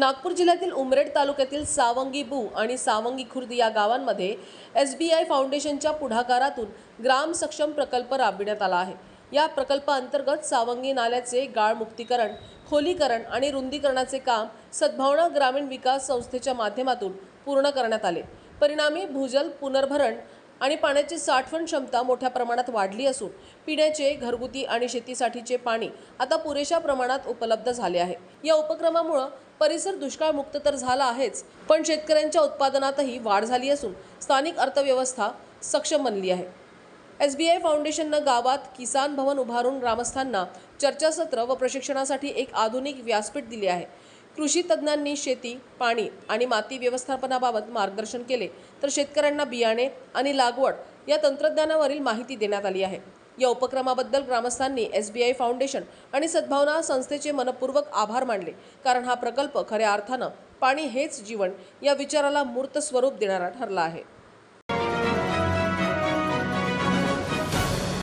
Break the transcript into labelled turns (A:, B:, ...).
A: नागपूर जिल्ह्यातील उमरेड तालुक्यातील सावंगी बू आणि सावंगी खुर्द या गावांमध्ये एस बी आय फाउंडेशनच्या पुढाकारातून ग्राम सक्षम प्रकल्प राबविण्यात आला आहे. या प्रकल्पाअंतर्गत सावंगी नाल्याचे गाळमुक्तीकरण खोलीकरण आणि रुंदीकरणाचे काम सद्भावना ग्रामीण विकास संस्थेच्या माध्यमातून पूर्ण करण्यात आले. परिणामी भूजल पुनर्भरण आणि पाण्याची साठवण क्षमता मोठ्या प्रमाणात वाढली असून पिण्याचे घरगुती आणि शेतीसाठीचे पाणी आता पुरेशा प्रमाणात उपलब्ध झाले आहे. या उपक्रमामुळे परिसर दुष्काळमुक्त तर झाला आहेच पण शेतकऱ्यांच्या उत्पादनातही वाढ झाली असून स्थानिक अर्थव्यवस्था सक्षम बनली आहे. एस बी आय फाउंडेशननं गावात किसान भवन उभारून ग्रामस्थांना चर्चासत्र व प्रशिक्षणासाठी एक आधुनिक व्यासपीठ दिले आहे. कृषी तज्ज्ञांनी शेती पाणी आणि माती व्यवस्थापनाबाबत मार्गदर्शन केले तर शेतकऱ्यांना बियाणे आणि लागवड या तंत्रज्ञानावरील माहिती देण्यात आली आहे. या उपक्रमाबद्दल ग्रामस्थांनी एस बी आय फाउंडेशन आणि सद्भावना संस्थेचे मनपूर्वक आभार मानले. कारण हा प्रकल्प खऱ्या अर्थानं पाणी हेच जीवन या विचाराला मूर्त स्वरूप देणारा ठरला आहे.